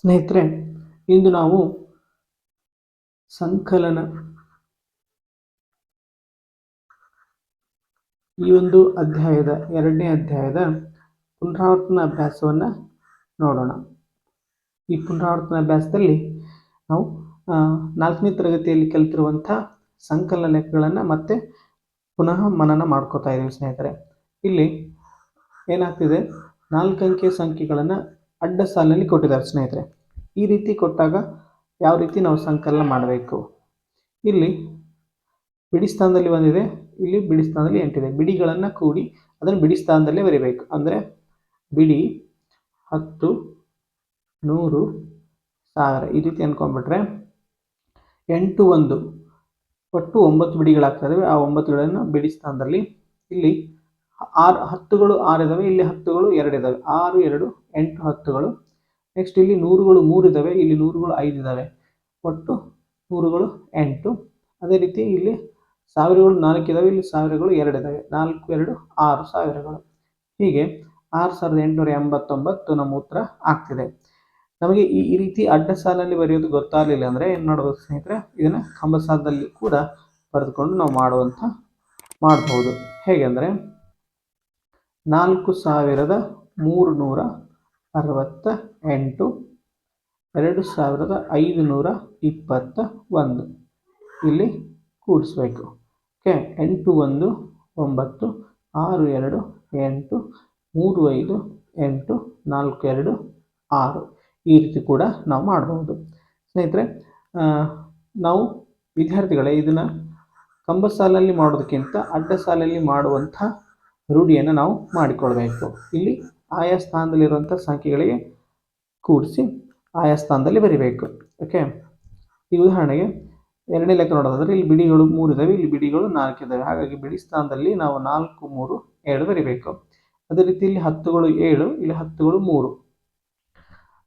ಸ್ನೇಹಿತರೆ, ಇಂದು ನಾವು ಸಂಕಲನ. ಈ ಒಂದು ಅಧ್ಯಾಯದ, ಎರಡನೇ ಅಧ್ಯಾಯದ ಪುನರಾವರ್ತನ ಅಭ್ಯಾಸವನ್ನು ನೋಡೋಣ. ಈ ಪುನರಾವರ್ತನ ಅಭ್ಯಾಸದಲ್ಲಿ ನಾವು ನಾಲ್ಕನೇ ತರಗತಿಯಲ್ಲಿ ಕಲಿತಿರುವಂಥ ಸಂಕಲನ ಲೆಕ್ಕಗಳನ್ನು ಮತ್ತೆ ಪುನಃ ಮನನ ಮಾಡ್ಕೋತಾ ಇದ್ದೀವಿ ಸ್ನೇಹಿತರೆ. ಇಲ್ಲಿ ಏನಾಗ್ತಿದೆ? ನಾಲ್ಕು ಸಂಖ್ಯೆಗಳನ್ನು ಅಡ್ಡ ಸಾಲಿನಲ್ಲಿ ಕೊಟ್ಟಿದ್ದಾರೆ ಸ್ನೇಹಿತರೆ. ಈ ರೀತಿ ಕೊಟ್ಟಾಗ ಯಾವ ರೀತಿ ನಾವು ಸಂಕಲನ ಮಾಡಬೇಕು? ಇಲ್ಲಿ ಬಿಡಿ ಸ್ಥಾನದಲ್ಲಿ ಒಂದಿದೆ ಇಲ್ಲಿ ಬಿಡಿ ಸ್ಥಾನದಲ್ಲಿ ಎಂಟಿದೆ. ಬಿಡಿಗಳನ್ನು ಕೂಡಿ ಅದನ್ನು ಬಿಡಿ ಸ್ಥಾನದಲ್ಲೇ ಬರೀಬೇಕು. ಅಂದರೆ ಬಿಡಿ ಹತ್ತು ನೂರು ಸಾವಿರ. ಈ ರೀತಿ ಅಂದ್ಕೊಂಡ್ಬಿಟ್ರೆ ಎಂಟು ಒಂದು. ಒಟ್ಟು ಒಂಬತ್ತು ಬಿಡಿಗಳಾಗ್ತವೆ ಆ ಒಂಬತ್ತುಗಳನ್ನು ಬಿಡಿ ಸ್ಥಾನದಲ್ಲಿ ಇಲ್ಲಿ ಆರು ಹತ್ತುಗಳು ಆರು ಇದ್ದಾವೆ ಇಲ್ಲಿ ಹತ್ತುಗಳು ಎರಡು ಇದ್ದಾವೆ ಆರು, ಎರಡು, ಎಂಟು ಹತ್ತುಗಳು. ನೆಕ್ಸ್ಟ್ ಇಲ್ಲಿ ನೂರುಗಳು ಮೂರು ಇದ್ದಾವೆ ಇಲ್ಲಿ ನೂರುಗಳು ಐದು ಇದ್ದಾವೆ ಒಟ್ಟು ನೂರುಗಳು ಎಂಟು. ಅದೇ ರೀತಿ ಇಲ್ಲಿ ಸಾವಿರಗಳು ನಾಲ್ಕು ಇದ್ದಾವೆ ಇಲ್ಲಿ ಸಾವಿರಗಳು ಎರಡು ಇದ್ದಾವೆ ನಾಲ್ಕು, ಎರಡು, ಆರು ಸಾವಿರಗಳು. ಹೀಗೆ ಆರು ಸಾವಿರದ ಎಂಟುನೂರ ಎಂಬತ್ತೊಂಬತ್ತು ನಮ್ಮ ಉತ್ತರ ಆಗ್ತಿದೆ. ನಮಗೆ ಈ ರೀತಿ ಅಡ್ಡ ಸಾಲಲ್ಲಿ ಬರೆಯೋದು ಗೊತ್ತಾಗಲಿಲ್ಲ ಅಂದರೆ ಏನು ಮಾಡಬೇಕು ಸ್ನೇಹಿತರೆ? ಇದನ್ನು ಕಂಬ ಸಾಲದಲ್ಲಿ ಕೂಡ ಬರೆದುಕೊಂಡು ನಾವು ಮಾಡುವಂಥ ಮಾಡಬಹುದು ಹೇಗೆಂದರೆ ನಾಲ್ಕು ಸಾವಿರದ ಮೂರು ನೂರ ಅರವತ್ತ ಎಂಟು, ಎರಡು ಸಾವಿರದ ಐದುನೂರ ಇಪ್ಪತ್ತ ಒಂದು. ಇಲ್ಲಿ ಕೂಡಿಸ್ಬೇಕು. ಓಕೆ, ಎಂಟು, ಒಂದು, ಒಂಬತ್ತು, ಆರು, ಎರಡು, ಎಂಟು, ಮೂರು, ಐದು, ಎಂಟು, ನಾಲ್ಕು, ಎರಡು, ಆರು. ಈ ರೀತಿ ಕೂಡ ನಾವು ಮಾಡಬಹುದು ಸ್ನೇಹಿತರೆ ನಾವು ವಿದ್ಯಾರ್ಥಿಗಳೇ ಇದನ್ನು ಕಂಬ ಸಾಲಲ್ಲಿ ಮಾಡೋದಕ್ಕಿಂತ ಅಡ್ಡ ಸಾಲಲ್ಲಿ ಮಾಡುವಂಥ ರೂಢಿಯನ್ನು ನಾವು ಮಾಡಿಕೊಳ್ಬೇಕು ಇಲ್ಲಿ ಆಯಾ ಸ್ಥಾನದಲ್ಲಿರುವಂಥ ಸಂಖ್ಯೆಗಳಿಗೆ ಕೂಡಿಸಿ ಆಯಾ ಸ್ಥಾನದಲ್ಲಿ ಬರಿಬೇಕು. ಓಕೆ ಈ ಉದಾಹರಣೆಗೆ ಎರಡನೇ ಲೆಕ್ಕ ನೋಡೋದಾದರೆ ಇಲ್ಲಿ ಬಿಡಿಗಳು ಮೂರು ಇದ್ದಾವೆ ಇಲ್ಲಿ ಬಿಡಿಗಳು ನಾಲ್ಕು ಇದ್ದಾವೆ ಹಾಗಾಗಿ ಬಿಡಿ ಸ್ಥಾನದಲ್ಲಿ ನಾವು ನಾಲ್ಕು, ಮೂರು, ಎರಡು ಬರಿಬೇಕು. ಅದೇ ರೀತಿ ಇಲ್ಲಿ ಹತ್ತುಗಳು ಏಳು, ಇಲ್ಲಿ ಹತ್ತುಗಳು ಮೂರು.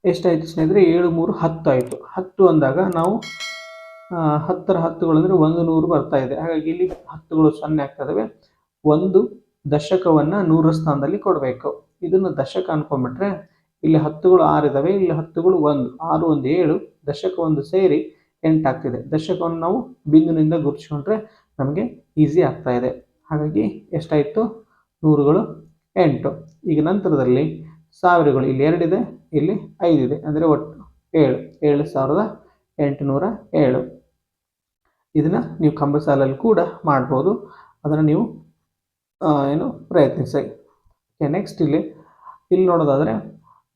ಎಷ್ಟಾಯಿತು ಸ್ನೇಹಿತರೆ? ಏಳು, ಮೂರು, ಹತ್ತು ಆಯಿತು. ಹತ್ತು ಅಂದಾಗ ನಾವು ಹತ್ತರ ಹತ್ತುಗಳು ಅಂದರೆ ಒಂದು ನೂರು ಬರ್ತಾ ಇದೆ. ಹಾಗಾಗಿ ಇಲ್ಲಿ ಹತ್ತುಗಳು ಸೊನ್ನೆ ಆಗ್ತದವೆ ಒಂದು ದಶಕವನ್ನು ನೂರ ಸ್ಥಾನದಲ್ಲಿ ಕೊಡಬೇಕು. ಇದನ್ನು ದಶಕ ಅನ್ಕೊಂಡ್ಬಿಟ್ರೆ ಇಲ್ಲಿ ಹತ್ತುಗಳು ಆರು ಇದ್ದಾವೆ ಇಲ್ಲಿ ಹತ್ತುಗಳು ಒಂದು. ಆರು, ಒಂದು, ಏಳು, ದಶಕ ಒಂದು ಸೇರಿ ಎಂಟಾಗ್ತಿದೆ ದಶಕವನ್ನು ನಾವು ಬಿಂದುನಿಂದ ಗುರುತಿಸ್ಕೊಂಡ್ರೆ ನಮಗೆ ಈಸಿ ಆಗ್ತಾ ಇದೆ. ಹಾಗಾಗಿ ಎಷ್ಟಾಯಿತು? ನೂರುಗಳು ಎಂಟು. ಈಗ ನಂತರದಲ್ಲಿ ಸಾವಿರಗಳು ಇಲ್ಲಿ ಎರಡಿದೆ ಇಲ್ಲಿ ಐದಿದೆ ಅಂದರೆ ಒಟ್ಟು ಏಳು. ಏಳು ಸಾವಿರದ ಎಂಟುನೂರ ಏಳು. ಇದನ್ನು ನೀವು ಕಂಬಸಾಲಲ್ಲಿ ಕೂಡ ಮಾಡ್ಬೋದು. ಅದನ್ನು ನೀವು ಏನು, ಪ್ರಯತ್ನಿಸಿ. ಓಕೆ ನೆಕ್ಸ್ಟ್ ಇಲ್ಲಿ ಇಲ್ಲಿ ನೋಡೋದಾದರೆ,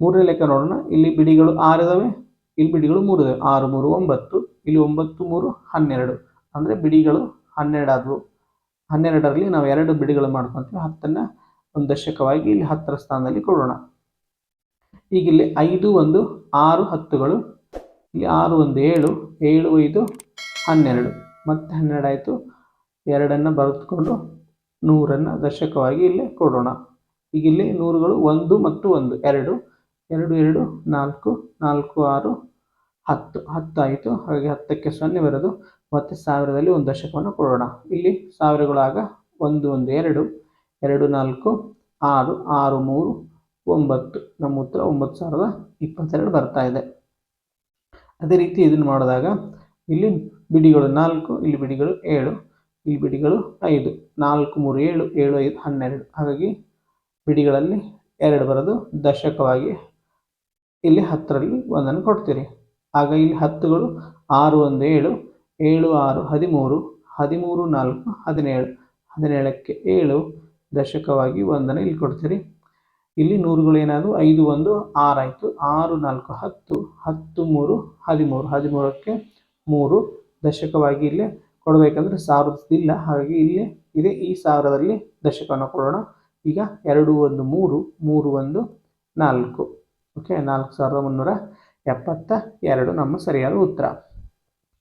ಮೂರನೇ ಲೆಕ್ಕ ನೋಡೋಣ. ಇಲ್ಲಿ ಬಿಡಿಗಳು ಆರು ಇದಾವೆ ಇಲ್ಲಿ ಬಿಡಿಗಳು ಮೂರು ಇದಾವೆ ಆರು, ಮೂರು, ಒಂಬತ್ತು, ಇಲ್ಲಿ ಒಂಬತ್ತು, ಮೂರು, ಹನ್ನೆರಡು. ಅಂದರೆ ಬಿಡಿಗಳು ಹನ್ನೆರಡಾದವು. ಹನ್ನೆರಡರಲ್ಲಿ ನಾವು ಎರಡು ಬಿಡಿಗಳು ಮಾಡ್ಕೊತೀವಿ. ಹತ್ತನ್ನು ಒಂದು ದಶಕವಾಗಿ ಇಲ್ಲಿ ಹತ್ತರ ಸ್ಥಾನದಲ್ಲಿ ಕೊಡೋಣ. ಈಗ ಇಲ್ಲಿ ಐದು, ಒಂದು, ಆರು ಹತ್ತುಗಳು. ಇಲ್ಲಿ ಆರು, ಒಂದು, ಏಳು ಏಳು, ಐದು, ಹನ್ನೆರಡು. ಮತ್ತೆ ಹನ್ನೆರಡು ಆಯಿತು. ಎರಡನ್ನು ಬರೆದುಕೊಂಡು ನೂರನ್ನು ದಶಕವಾಗಿ ಇಲ್ಲಿ ಕೊಡೋಣ. ಈಗ ಇಲ್ಲಿ ನೂರುಗಳು ಒಂದು ಮತ್ತು ಒಂದು, ಎರಡು ಎರಡು ಎರಡು, ನಾಲ್ಕು ನಾಲ್ಕು, ಆರು, ಹತ್ತು ಹತ್ತಾಯಿತು ಹಾಗೆ ಹತ್ತಕ್ಕೆ ಸೊನ್ನೆ ಬರೋದು. ಮತ್ತು ಸಾವಿರದಲ್ಲಿ ಒಂದು ದಶಕವನ್ನು ಕೊಡೋಣ. ಇಲ್ಲಿ ಸಾವಿರಗಳಾಗ ಒಂದು ಒಂದು, ಎರಡು ಎರಡು, ನಾಲ್ಕು, ಆರು ಆರು, ಮೂರು, ಒಂಬತ್ತು. ನಮ್ಮ ಉತ್ತರ ಒಂಬತ್ತು ಸಾವಿರದ ಇಪ್ಪತ್ತೆರಡು ಬರ್ತಾ ಇದೆ. ಅದೇ ರೀತಿ ಇದನ್ನು ಮಾಡಿದಾಗ ಇಲ್ಲಿ ಬಿಡಿಗಳು ನಾಲ್ಕು, ಇಲ್ಲಿ ಬಿಡಿಗಳು ಏಳು, ಇಲ್ಲಿ ಬಿಡಿಗಳು ಐದು. ನಾಲ್ಕು, ಮೂರು, ಏಳು ಏಳು, ಐದು, ಹನ್ನೆರಡು. ಹಾಗಾಗಿ ಬಿಡಿಗಳಲ್ಲಿ ಎರಡು ಬರೋದು ದಶಕವಾಗಿ ಇಲ್ಲಿ ಹತ್ತರಲ್ಲಿ ಒಂದನ್ನು ಕೊಡ್ತೀರಿ. ಆಗ ಇಲ್ಲಿ ಹತ್ತುಗಳು ಆರು, ಒಂದು, ಏಳು ಏಳು, ಆರು, ಹದಿಮೂರು ಹದಿಮೂರು, ನಾಲ್ಕು, ಹದಿನೇಳು. ಹದಿನೇಳಕ್ಕೆ ಏಳು ದಶಕವಾಗಿ ಒಂದನ್ನು ಇಲ್ಲಿ ಕೊಡ್ತೀರಿ. ಇಲ್ಲಿ ನೂರುಗಳು ಏನಾದರೂ ಐದು, ಒಂದು ಆರಾಯಿತು ಆರು, ನಾಲ್ಕು, ಹತ್ತು ಹತ್ತು, ಮೂರು, ಹದಿಮೂರು. ಹದಿಮೂರಕ್ಕೆ ಮೂರು ದಶಕವಾಗಿ ಇಲ್ಲೇ ಕೊಡಬೇಕಂದ್ರೆ ಸಾವಿರದಿಲ್ಲ ಹಾಗಾಗಿ ಇಲ್ಲಿ ಇದೆ ಈ ಸಾವಿರದಲ್ಲಿ ದಶಕವನ್ನು ಕೊಡೋಣ. ಈಗ ಎರಡು ಒಂದು ಮೂರು ಮೂರು ಒಂದು ನಾಲ್ಕು. ಓಕೆ ನಾಲ್ಕು ಸಾವಿರದ ಮುನ್ನೂರ ಎಪ್ಪತ್ತ ಎರಡು ನಮ್ಮ ಸರಿಯಾದ ಉತ್ತರ.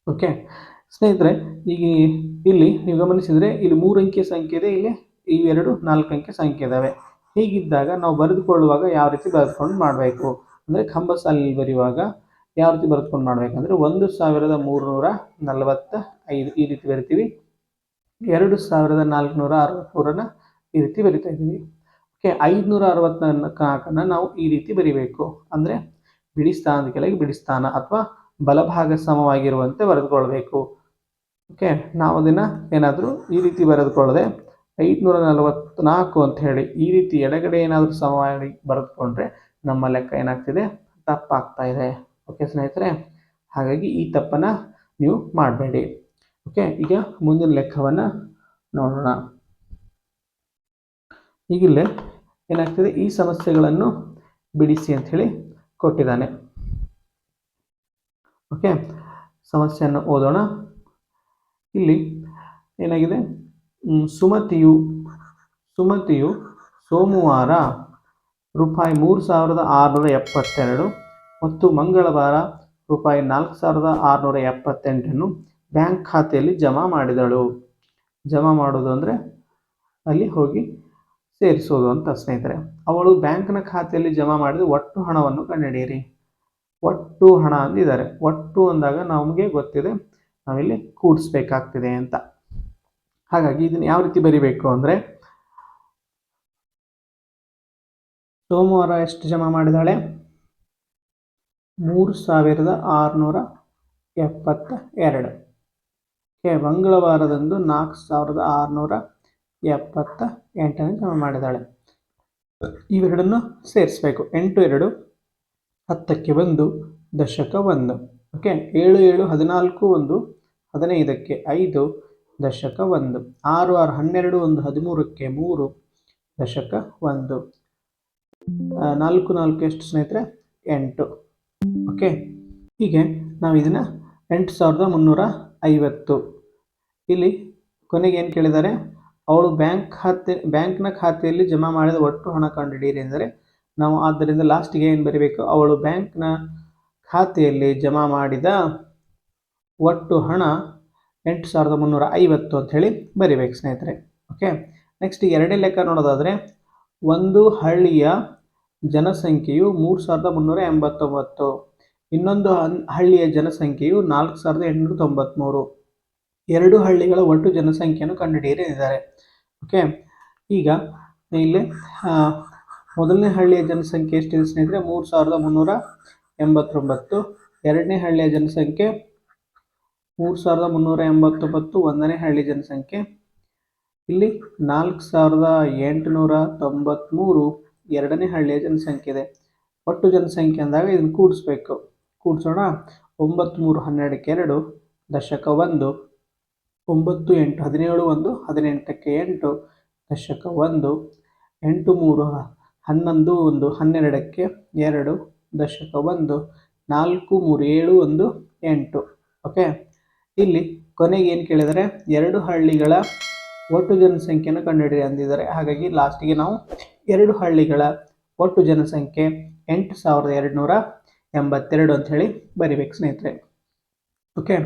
ಓಕೆ ಸ್ನೇಹಿತರೆ, ಈಗ ಇಲ್ಲಿ ನೀವು ಗಮನಿಸಿದರೆ ಇಲ್ಲಿ ಮೂರು ಅಂಕಿಯ ಸಂಖ್ಯೆ ಇದೆ, ಇಲ್ಲಿ ಇವೆರಡು ನಾಲ್ಕು ಅಂಕಿಯ ಸಂಖ್ಯೆ ಇದ್ದಾವೆ ಹೀಗಿದ್ದಾಗ ನಾವು ಬರೆದುಕೊಳ್ಳುವಾಗ ಯಾವ ರೀತಿ ಬರೆದುಕೊಂಡು ಮಾಡಬೇಕು? ಅಂದರೆ ಕಂಬ ಸಾಲಿನಲ್ಲಿ ಬರೆಯುವಾಗ ಯಾವ ರೀತಿ ಬರೆದುಕೊಂಡು ಮಾಡಬೇಕಂದ್ರೆ ಒಂದು ಸಾವಿರದ ಮೂರುನೂರ ನಲವತ್ತ ಐದು ಈ ರೀತಿ ಬರಿತೀವಿ. ಎರಡು ಸಾವಿರದ ನಾಲ್ಕುನೂರ ಅರವತ್ತ್ಮೂರನ್ನು ಈ ರೀತಿ ಬರಿತಾ ಇದ್ದೀವಿ. ಓಕೆ, ಐದುನೂರ ಅರವತ್ನಾಲ್ಕನ್ನು ನಾವು ಈ ರೀತಿ ಬರಿಬೇಕು. ಅಂದರೆ ಬಿಡಿಸ್ತಾನದ ಕೆಳಗೆ ಬಿಡಿಸ್ತಾನ ಅಥವಾ ಬಲಭಾಗ ಸಮವಾಗಿರುವಂತೆ ಬರೆದುಕೊಳ್ಬೇಕು. ಓಕೆ, ನಾವು ಅದನ್ನು ಏನಾದರೂ ಈ ರೀತಿ ಬರೆದುಕೊಳ್ಳದೆ ಐದುನೂರ ನಲವತ್ತ್ನಾಲ್ಕು ಅಂತ ಹೇಳಿ ಈ ರೀತಿ ಎಡಗಡೆ ಏನಾದರೂ ಸಮವಾಗಿ ಬರೆದುಕೊಂಡ್ರೆ ನಮ್ಮ ಲೆಕ್ಕ ಏನಾಗ್ತಿದೆ? ತಪ್ಪಾಗ್ತಾ ಇದೆ. ಓಕೆ ಸ್ನೇಹಿತರೆ, ಹಾಗಾಗಿ ಈ ತಪ್ಪನ್ನು ನೀವು ಮಾಡಬೇಡಿ. ಓಕೆ ಈಗ ಮುಂದಿನ ಲೆಕ್ಕವನ್ನು ನೋಡೋಣ. ಈಗಿಲ್ಲೇ ಏನಾಗ್ತಿದೆ? ಈ ಸಮಸ್ಯೆಗಳನ್ನು ಬಿಡಿಸಿ ಅಂತ ಹೇಳಿ ಕೊಟ್ಟಿದ್ದಾನೆ. ಓಕೆ ಸಮಸ್ಯೆಯನ್ನು ಓದೋಣ. ಇಲ್ಲಿ ಏನಾಗಿದೆ? ಸುಮತಿಯು ಸುಮತಿಯು ಸೋಮವಾರ ರೂಪಾಯಿ ಮೂರು ಸಾವಿರದ ಆರುನೂರ ಎಪ್ಪತ್ತೆರಡು ಮತ್ತು ಮಂಗಳವಾರ ರೂಪಾಯಿ ನಾಲ್ಕು ಸಾವಿರದ ಆರುನೂರ ಎಪ್ಪತ್ತೆಂಟನ್ನು ಬ್ಯಾಂಕ್ ಖಾತೆಯಲ್ಲಿ ಜಮಾ ಮಾಡಿದಳು. ಜಮಾ ಮಾಡೋದು ಅಂದರೆ ಅಲ್ಲಿ ಹೋಗಿ ಸೇರಿಸೋದು ಅಂತ ಸ್ನೇಹಿತರೆ. ಅವಳು ಬ್ಯಾಂಕ್ನ ಖಾತೆಯಲ್ಲಿ ಜಮಾ ಮಾಡಿದ ಒಟ್ಟು ಹಣವನ್ನು ಕಂಡುಹಿಡಿಯಿರಿ. ಒಟ್ಟು ಹಣ ಅಂದಿದ್ದಾರೆ. ಒಟ್ಟು ಅಂದಾಗ ನಮಗೆ ಗೊತ್ತಿದೆ, ನಾವಿಲ್ಲಿ ಕೂಡಿಸ್ಬೇಕಾಗ್ತಿದೆ ಅಂತ. ಹಾಗಾಗಿ ಇದನ್ನು ಯಾವ ರೀತಿ ಬರಿಬೇಕು ಅಂದರೆ, ಸೋಮವಾರ ಎಷ್ಟು ಜಮಾ ಮಾಡಿದಾಳೆ? ಮೂರು ಸಾವಿರದ ಆರುನೂರ ಎಪ್ಪತ್ತ ಎರಡು ಓಕೆ, ಮಂಗಳವಾರದಂದು ನಾಲ್ಕು ಸಾವಿರದ ಆರುನೂರ ಎಪ್ಪತ್ತ ಎಂಟನ್ನು ಜಮಾ ಮಾಡಿದ್ದಾಳೆ. ಇವೆರಡನ್ನು ಸೇರಿಸಬೇಕು. ಎಂಟು, ಎರಡು, ಹತ್ತಕ್ಕೆ ಒಂದು, ದಶಕ ಒಂದು. ಓಕೆ, ಏಳು ಏಳು, ಹದಿನಾಲ್ಕು, ಒಂದು, ಹದಿನೈದಕ್ಕೆ ಐದು, ದಶಕ ಒಂದು. ಆರು ಆರು, ಹನ್ನೆರಡು, ಒಂದು, ಹದಿಮೂರಕ್ಕೆ ಮೂರು, ದಶಕ ಒಂದು. ನಾಲ್ಕು ನಾಲ್ಕು, ಎಷ್ಟು ಸ್ನೇಹಿತರೆ? ಎಂಟು. ಓಕೆ. ಹೀಗೆ ನಾವು ಇದನ್ನು ಎಂಟು ಸಾವಿರದ ಮುನ್ನೂರ ಐವತ್ತು. ಇಲ್ಲಿ ಕೊನೆಗೆ ಏನು ಕೇಳಿದ್ದಾರೆ? ಅವಳು ಬ್ಯಾಂಕ್ ಖಾತೆ, ಬ್ಯಾಂಕ್ನ ಖಾತೆಯಲ್ಲಿ ಜಮಾ ಮಾಡಿದ ಒಟ್ಟು ಹಣ ಕಂಡುಹಿಡಿಯಿರಿ ಅಂದರೆ ನಾವು ಆದ್ದರಿಂದ ಲಾಸ್ಟಿಗೆ ಏನು ಬರೀಬೇಕು? ಅವಳು ಬ್ಯಾಂಕ್ನ ಖಾತೆಯಲ್ಲಿ ಜಮಾ ಮಾಡಿದ ಒಟ್ಟು ಹಣ ಎಂಟು ಸಾವಿರದ ಮುನ್ನೂರ ಐವತ್ತು ಅಂತ ಹೇಳಿ ಬರಿಬೇಕು ಸ್ನೇಹಿತರೆ. ಓಕೆ. ನೆಕ್ಸ್ಟ್ ಎರಡನೇ ಲೆಕ್ಕ ನೋಡೋದಾದರೆ, ಒಂದು ಹಳ್ಳಿಯ ಜನಸಂಖ್ಯೆಯು ಮೂರು ಸಾವಿರದ ಮುನ್ನೂರ ಎಂಬತ್ತೊಂಬತ್ತು. ಇನ್ನೊಂದು ಹಳ್ಳಿಯ ಜನಸಂಖ್ಯೆಯು ನಾಲ್ಕು ಸಾವಿರದ ಎಂಟುನೂರ ತೊಂಬತ್ತ್ಮೂರು ಎರಡು ಹಳ್ಳಿಗಳ ಒಟ್ಟು ಜನಸಂಖ್ಯೆಯನ್ನು ಕಂಡುಹಿಡಿಯಲಿದ್ದಾರೆ. ಓಕೆ, ಈಗ ಇಲ್ಲಿ ಮೊದಲನೇ ಹಳ್ಳಿಯ ಜನಸಂಖ್ಯೆ ಎಷ್ಟಿದೆ ಸ್ನೇಹಿತರೆ? ಮೂರು ಸಾವಿರದ ಮುನ್ನೂರ ಎಂಬತ್ತೊಂಬತ್ತು. ಎರಡನೇ ಹಳ್ಳಿಯ ಜನಸಂಖ್ಯೆ ಮೂರು ಸಾವಿರದ ಮುನ್ನೂರ ಎಂಬತ್ತೊಂಬತ್ತು. ಒಂದನೇ ಹಳ್ಳಿ ಜನಸಂಖ್ಯೆ ಇಲ್ಲಿ ನಾಲ್ಕು ಸಾವಿರದ ಎಂಟುನೂರ ತೊಂಬತ್ತ್ಮೂರು ಎರಡನೇ ಹಳ್ಳಿಯ ಜನಸಂಖ್ಯೆ ಇದೆ. ಒಟ್ಟು ಜನಸಂಖ್ಯೆ ಅಂದಾಗ ಇದನ್ನು ಕೂಡಿಸ್ಬೇಕು. ಕೂಡಿಸೋಣ. ಒಂಬತ್ತು ಮೂರು ಹನ್ನೆರಡಕ್ಕೆ ಎರಡು, ದಶಕ ಒಂದು. ಒಂಬತ್ತು ಎಂಟು, ಹದಿನೇಳು ಒಂದು, ಹದಿನೆಂಟಕ್ಕೆ ಎಂಟು, ದಶಕ ಒಂದು. ಎಂಟು ಮೂರು, ಹನ್ನೊಂದು ಒಂದು, ಹನ್ನೆರಡಕ್ಕೆ ಎರಡು, ದಶಕ ಒಂದು. ನಾಲ್ಕು ಮೂರು, ಏಳು ಒಂದು, ಎಂಟು. ಓಕೆ? ಇಲ್ಲಿ ಕೊನೆಗೆ ಏನು ಕೇಳಿದರೆ, ಎರಡು ಹಳ್ಳಿಗಳ ಒಟ್ಟು ಜನಸಂಖ್ಯೆಯನ್ನು ಕಂಡುಹಿಡಿಯಿರಿ ಅಂದಿದ್ದಾರೆ. ಹಾಗಾಗಿ ಲಾಸ್ಟಿಗೆ ನಾವು ಎರಡು ಹಳ್ಳಿಗಳ ಒಟ್ಟು ಜನಸಂಖ್ಯೆ ಎಂಟು ಸಾವಿರದ ಎರಡುನೂರ ಎಂಬತ್ತೆರಡು ಅಂತ ಹೇಳಿ ಬರಿಬೇಕು ಸ್ನೇಹಿತರೆ. ಓಕೆ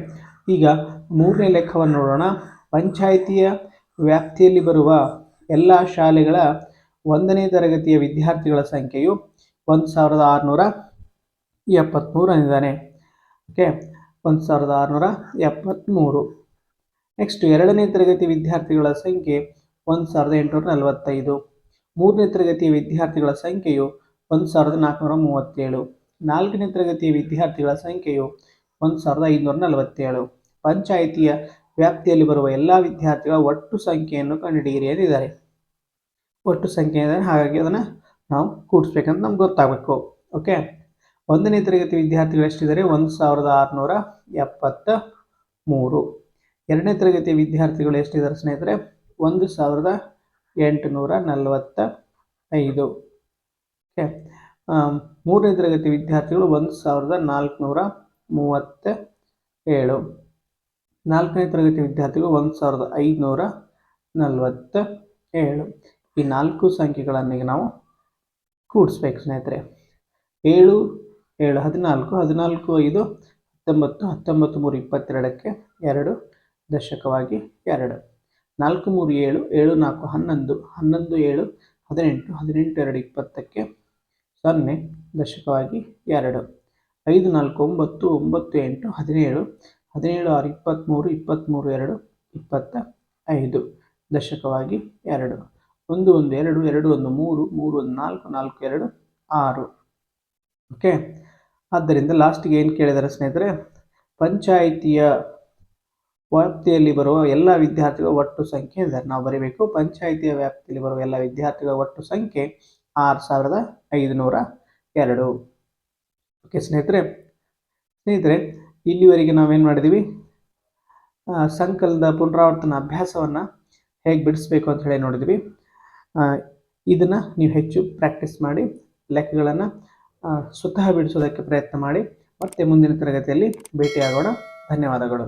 ಈಗ ಮೂರನೇ ಲೆಕ್ಕವನ್ನು ನೋಡೋಣ. ಪಂಚಾಯಿತಿಯ ವ್ಯಾಪ್ತಿಯಲ್ಲಿ ಬರುವ ಎಲ್ಲ ಶಾಲೆಗಳ ಒಂದನೇ ತರಗತಿಯ ವಿದ್ಯಾರ್ಥಿಗಳ ಸಂಖ್ಯೆಯು ಒಂದು ಸಾವಿರದ ಆರುನೂರ ಎಪ್ಪತ್ತ್ಮೂರು ಅಂದಿದ್ದಾನೆ ಓಕೆ ಒಂದು ಸಾವಿರದ ಆರುನೂರ ಎಪ್ಪತ್ತ್ಮೂರು ನೆಕ್ಸ್ಟ್ ಎರಡನೇ ತರಗತಿ ವಿದ್ಯಾರ್ಥಿಗಳ ಸಂಖ್ಯೆ ಒಂದು ಸಾವಿರದ ಎಂಟುನೂರ ನಲವತ್ತೈದು. ಮೂರನೇ ತರಗತಿಯ ವಿದ್ಯಾರ್ಥಿಗಳ ಸಂಖ್ಯೆಯು ಒಂದು ಸಾವಿರದ ನಾಲ್ಕುನೂರ ಮೂವತ್ತೇಳು. ನಾಲ್ಕನೇ ತರಗತಿಯ ವಿದ್ಯಾರ್ಥಿಗಳ ಸಂಖ್ಯೆಯು ಒಂದು ಸಾವಿರದ ಐನೂರ ನಲವತ್ತೇಳು. ಪಂಚಾಯಿತಿಯ ವ್ಯಾಪ್ತಿಯಲ್ಲಿ ಬರುವ ಎಲ್ಲ ವಿದ್ಯಾರ್ಥಿಗಳ ಒಟ್ಟು ಸಂಖ್ಯೆಯನ್ನು ಕಂಡುಹಿಡಿಯಿರಿ ಎಂದಿದ್ದಾರೆ. ಒಟ್ಟು ಸಂಖ್ಯೆ ಅಂದರೆ ಹಾಗಾಗಿ ಅದನ್ನು ನಾವು ಕೂಡಿಸ್ಬೇಕಂತ ನಮ್ಗೆ ಗೊತ್ತಾಗಬೇಕು. ಓಕೆ? ಒಂದನೇ ತರಗತಿ ವಿದ್ಯಾರ್ಥಿಗಳು ಎಷ್ಟಿದ್ದಾರೆ? ಒಂದು ಸಾವಿರದ ಆರುನೂರ ಎಪ್ಪತ್ತ ಮೂರು ಎರಡನೇ ತರಗತಿಯ ವಿದ್ಯಾರ್ಥಿಗಳು ಎಷ್ಟಿದ್ದಾರೆ ಸ್ನೇಹಿತರೆ? ಒಂದು ಸಾವಿರದ ಎಂಟುನೂರ ನಲವತ್ತ ಐದು ಓಕೆ? ಮೂರನೇ ತರಗತಿ ವಿದ್ಯಾರ್ಥಿಗಳು ಒಂದು ಸಾವಿರದ ನಾಲ್ಕುನೂರ ಮೂವತ್ತ ಏಳು ನಾಲ್ಕನೇ ತರಗತಿ ವಿದ್ಯಾರ್ಥಿಗಳು ಒಂದು ಸಾವಿರದ ಐದುನೂರ ನಲವತ್ತ ಏಳು ಈ ನಾಲ್ಕು ಸಂಖ್ಯೆಗಳನ್ನು ಈಗ ನಾವು ಕೂಡಿಸ್ಬೇಕು ಸ್ನೇಹಿತರೆ. ಏಳು ಏಳು, ಹದಿನಾಲ್ಕು ಹದಿನಾಲ್ಕು, ಐದು, ಹತ್ತೊಂಬತ್ತು ಹತ್ತೊಂಬತ್ತು, ಮೂರು, ಇಪ್ಪತ್ತೆರಡಕ್ಕೆ ಎರಡು ದಶಕವಾಗಿ ಎರಡು. ನಾಲ್ಕು, ಮೂರು, ಏಳು ಏಳು, ನಾಲ್ಕು, ಹನ್ನೊಂದು ಹನ್ನೊಂದು, ಏಳು, ಹದಿನೆಂಟು ಹದಿನೆಂಟು, ಎರಡು, ಇಪ್ಪತ್ತಕ್ಕೆ ಸೊನ್ನೆ ದಶಕವಾಗಿ ಎರಡು. ಐದು, ನಾಲ್ಕು, ಒಂಬತ್ತು ಒಂಬತ್ತು, ಎಂಟು, ಹದಿನೇಳು ಹದಿನೇಳು, ಆರು, ಇಪ್ಪತ್ತ್ಮೂರು ಇಪ್ಪತ್ತ್ಮೂರು, ಎರಡು, ಇಪ್ಪತ್ತ ಐದು ದಶಕವಾಗಿ ಎರಡು. ಒಂದು ಒಂದು, ಎರಡು ಎರಡು, ಒಂದು, ಮೂರು ಮೂರು, ಒಂದು, ನಾಲ್ಕು ನಾಲ್ಕು, ಎರಡು, ಆರು. ಓಕೆ? ಆದ್ದರಿಂದ ಲಾಸ್ಟಿಗೆ ಏನು ಕೇಳಿದ್ದಾರೆ ಸ್ನೇಹಿತರೆ? ಪಂಚಾಯಿತಿಯ ವ್ಯಾಪ್ತಿಯಲ್ಲಿ ಬರುವ ಎಲ್ಲ ವಿದ್ಯಾರ್ಥಿಗಳ ಒಟ್ಟು ಸಂಖ್ಯೆ ಇದೆ ನಾವು ಬರೀಬೇಕು ಪಂಚಾಯಿತಿಯ ವ್ಯಾಪ್ತಿಯಲ್ಲಿ ಬರುವ ಎಲ್ಲ ವಿದ್ಯಾರ್ಥಿಗಳ ಒಟ್ಟು ಸಂಖ್ಯೆ ಆರು ಸಾವಿರದ ಐದುನೂರ ಎರಡು. ಓಕೆ ಸ್ನೇಹಿತರೆ ಸ್ನೇಹಿತರೆ, ಇಲ್ಲಿವರೆಗೆ ನಾವೇನು ಮಾಡಿದ್ದೀವಿ ಸಂಕಲದ ಪುನರಾವರ್ತನ ಅಭ್ಯಾಸವನ್ನು ಹೇಗೆ ಬಿಡಿಸ್ಬೇಕು ಅಂತ ಹೇಳಿ ನೋಡಿದ್ವಿ. ಇದನ್ನು ನೀವು ಹೆಚ್ಚು ಪ್ರಾಕ್ಟೀಸ್ ಮಾಡಿ, ಲೆಕ್ಕಗಳನ್ನು ಸ್ವತಃ ಬಿಡಿಸೋದಕ್ಕೆ ಪ್ರಯತ್ನ ಮಾಡಿ, ಮತ್ತೆ ಮುಂದಿನ ತರಗತಿಯಲ್ಲಿ ಭೇಟಿಯಾಗೋಣ. ಧನ್ಯವಾದಗಳು.